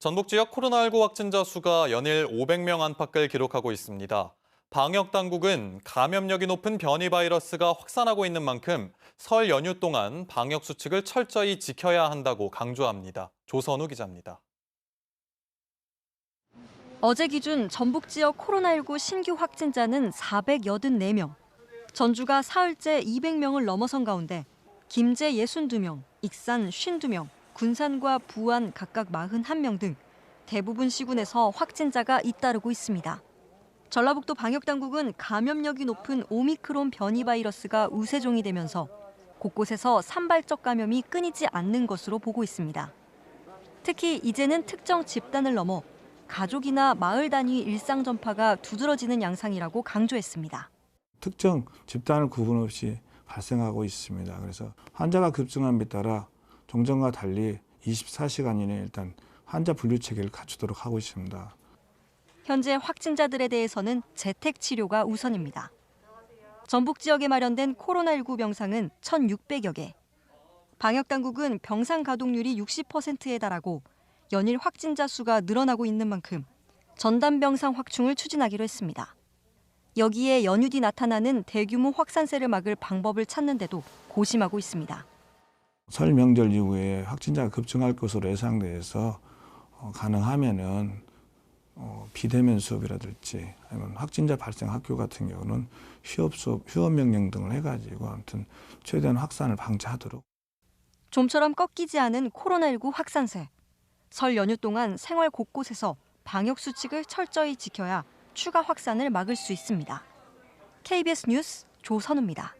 전북 지역 코로나19 확진자 수가 연일 500명 안팎을 기록하고 있습니다. 방역 당국은 감염력이 높은 변이 바이러스가 확산하고 있는 만큼 설 연휴 동안 방역 수칙을 철저히 지켜야 한다고 강조합니다. 조선우 기자입니다. 어제 기준 전북 지역 코로나19 신규 확진자는 484명. 전주가 사흘째 200명을 넘어선 가운데 김제 62명, 익산 52명, 군산과 부안 각각 41명 등 대부분 시군에서 확진자가 잇따르고 있습니다. 전라북도 방역당국은 감염력이 높은 오미크론 변이 바이러스가 우세종이 되면서 곳곳에서 산발적 감염이 끊이지 않는 것으로 보고 있습니다. 특히 이제는 특정 집단을 넘어 가족이나 마을 단위 일상 전파가 두드러지는 양상이라고 강조했습니다. 특정 집단을 구분 없이 발생하고 있습니다. 그래서 환자가 급증함에 따라 종전과 달리 24시간 이내에 일단 환자 분류 체계를 갖추도록 하고 있습니다. 현재 확진자들에 대해서는 재택 치료가 우선입니다. 전북 지역에 마련된 코로나19 병상은 1,600여 개. 방역 당국은 병상 가동률이 60%에 달하고 연일 확진자 수가 늘어나고 있는 만큼 전담 병상 확충을 추진하기로 했습니다. 여기에 연휴 뒤 나타나는 대규모 확산세를 막을 방법을 찾는데도 고심하고 있습니다. 설 명절 이후에 확진자가 급증할 것으로 예상돼서 어, 가능하면은 어, 비대면 수업이라든지 아니면 확진자 발생 학교 같은 경우는 휴업 수업, 휴업 명령 등을 해가지고 아무튼 최대한 확산을 방지하도록. 좀처럼 꺾이지 않은 코로나19 확산세. 설 연휴 동안 생활 곳곳에서 방역 수칙을 철저히 지켜야 추가 확산을 막을 수 있습니다. KBS 뉴스 조선우입니다.